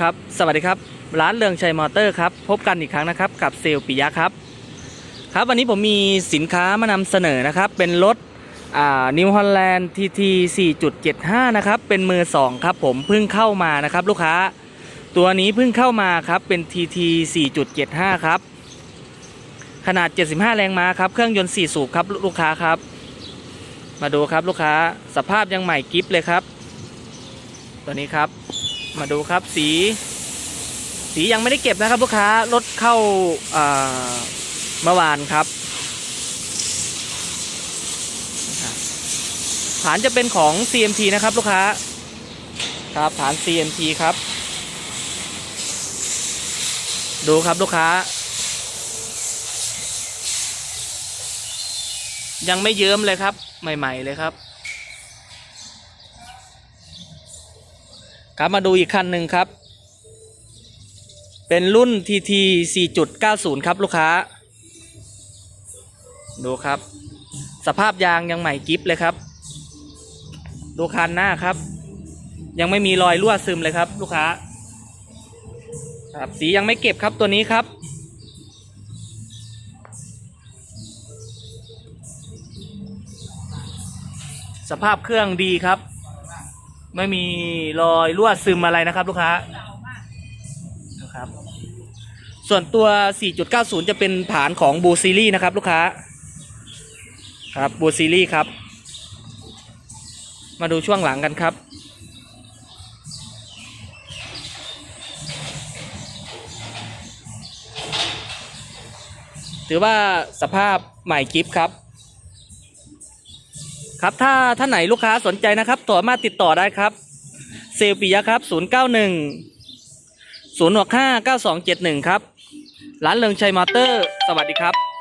ครับสวัสดีครับ ร้านเรืองชัยมอเตอร์ครับ พบกันอีกครั้งนะครับ กับเซลลปิยะครับ ครับ วันนี้ผมมีสินค้ามานำเสนอนะครับ เป็นรถนิวฮอลแลนด์ทีที4.75 นะครับ เป็นมือ 2 ครับ ผมเพิ่งเข้ามานะครับ ลูกค้า ตัวนี้เพิ่งเข้ามาครับ เป็น TT 4.75 ครับ ขนาด 75 แรงม้าครับ เครื่องยนต์ 4 สูบครับ ลูกค้าครับ มาดูครับลูกค้า สภาพยังใหม่กิฟเลยครับ ตัวนี้ครับ มาดูครับสี สียังไม่ได้เก็บนะครับลูกค้ารถเข้าเมื่อวานครับฐานจะเป็นของ CMT นะครับลูกค้าครับฐาน CMT ครับ ดูครับลูกค้า ยังไม่เยิ้มเลยครับ ใหม่ ๆ เลยครับ ครับมาดูอีกคันหนึ่งครับ เป็นรุ่น TT 4.90 ครับลูกค้า ดูครับ สภาพยางยังใหม่กิฟเลยครับ ดูคันหน้าครับ ยังไม่มีรอยรั่วซึมเลยครับ ลูกค้า ครับสียังไม่เก็บครับตัวนี้ครับสภาพเครื่องดีครับ ไม่มีรอยรั่วซึมอะไรนะครับ ลูกค้านะครับ ส่วนตัว 4.90 จะเป็นฐานของบูซีรีนะครับ ลูกค้า ครับบูซีรีครับ มาดูช่วงหลังกันครับถือว่าสภาพใหม่กิฟครับ ครับถ้าท่านไหนลูกค้าสนใจนะครับสามารถติดต่อได้ครับ เซลปิยะครับ 091 065 9271 ครับ ร้านเริงชัยมอเตอร์ สวัสดีครับ